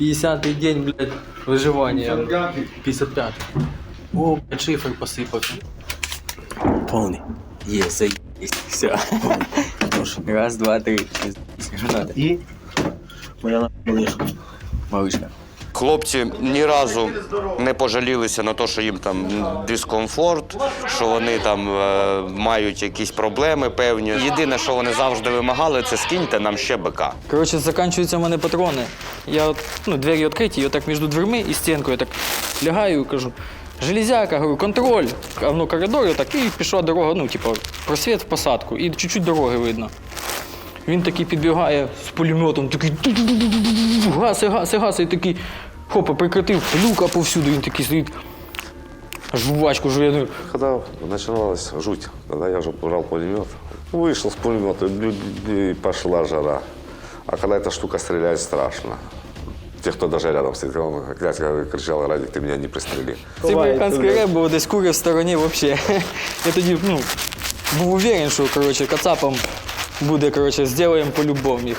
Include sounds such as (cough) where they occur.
50-й день, блядь, выживания. 55 О, блядь, шифр посыпался. Повний. Є, заїсть. Все. Раз, два, три. Що надо? І моя малишка. Малышка. Хлопці ні разу не пожалілися на те, що їм там дискомфорт, що вони там е, мають якісь проблеми певні. Єдине, що вони завжди вимагали, це скиньте нам ще бика. Короче, заканчиваются у мене патрони. Я ну, двері відкриті, і отак між дверми і стінкою так лягаю і кажу. Железяка, говорю, контроль. А воно коридор, так, і пішла дорога, ну, типу, просвіт в посадку, і чуть-чуть дороги видно. Він такий підбігає з пулеметом, такий гаси, гаси, гаси, і такий, хопа, прикритив, люка повсюду, він такий стоїть. Жвачку жує. Когда начиналась жуть, когда я уже брал пулемет, вышел с пулемета, бю- бю- и пошла жара. А когда эта штука стреляет, страшно. Те, кто даже рядом стоит, он князь кричал, Радик, ты меня не пристрели. Цей американський реп був десь курив в стороні взагалі. (laughs) Я тоді ну, був уверен, що коротше, кацапом буде, коротше, зробимо по-любому їх.